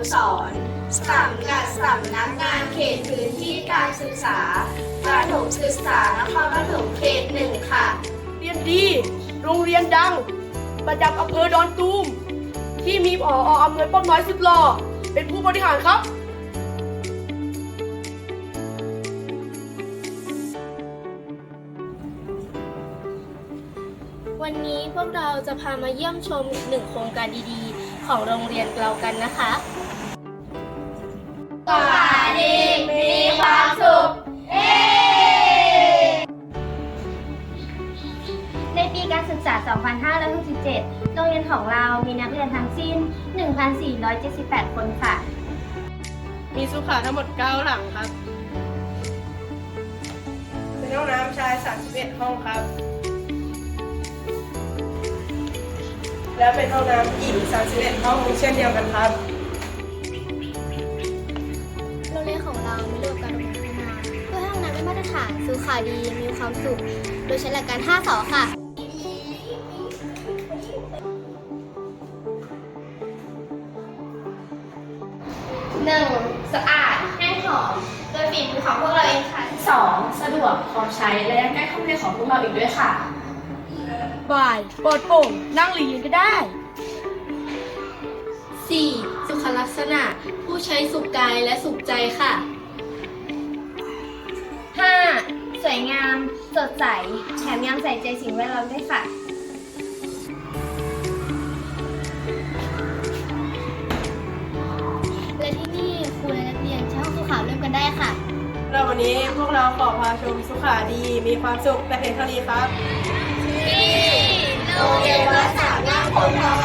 นุสรณ์สังกัดสำนักงานเขตพื้นที่การศึกษาประถมศึกษานครปฐมเขตหนึ่งค่ะ เรียนดี โรงเรียนดัง ประจำอำเภอดอนตูม ที่มีผออำนวยป้อมน้อยสุดหล่อเป็นผู้บริหารครับวันนี้พวกเราจะพามาเยี่ยมชมอีกหนึ่งโครงการดีๆ ของโรงเรียนเรากันนะคะ สวัสดีมีความสุขในปีการศึกษา 2567 โรงเรียนของเรามีนักเรียนทั้งสิ้น 1,478 คนค่ะ มีสุขาทั้งหมด 9 หลังครับ เป็นห้องน้ำชาย 31 ห้องครับ แล้วเป็นห้องน้ำหญิง31 ห้องเช่นเดียวกันครับ รงเรียนของเรามีระบบการพัฒนาเพื่อให้ห้องน้ำได้มาตรฐานสุขาดีมีความสุข โดยใช้หลักการ 5สอค่ะ 1. สะอาดแห้งหอมโดยฝีมือของพวกเราเองค่ะ 2. สะดวกพร้อมใช้และยังใกล้ห้องเรียนของพวกเราอีกด้วยค่ะ บ่ายปลอดโปร่งนั่งหรือยืนก็ได้ 4. สุขลักษณะ ผู้ใช้สุขกายและสุขใจค่ะ สดใส แถมยังใส่ใจสิ่งแวดล้อมด้วยค่ะ และที่นี่ครูและนักเรียนใช้ห้องสุขาร่วมกันได้ค่ะ แล้ววันนี้พวกเราขอพาชมสุขาดี มีความสุขแต่เพียงเท่านี้ครับโรงเรียนวัดสามย่านพลทองอนุสรณ์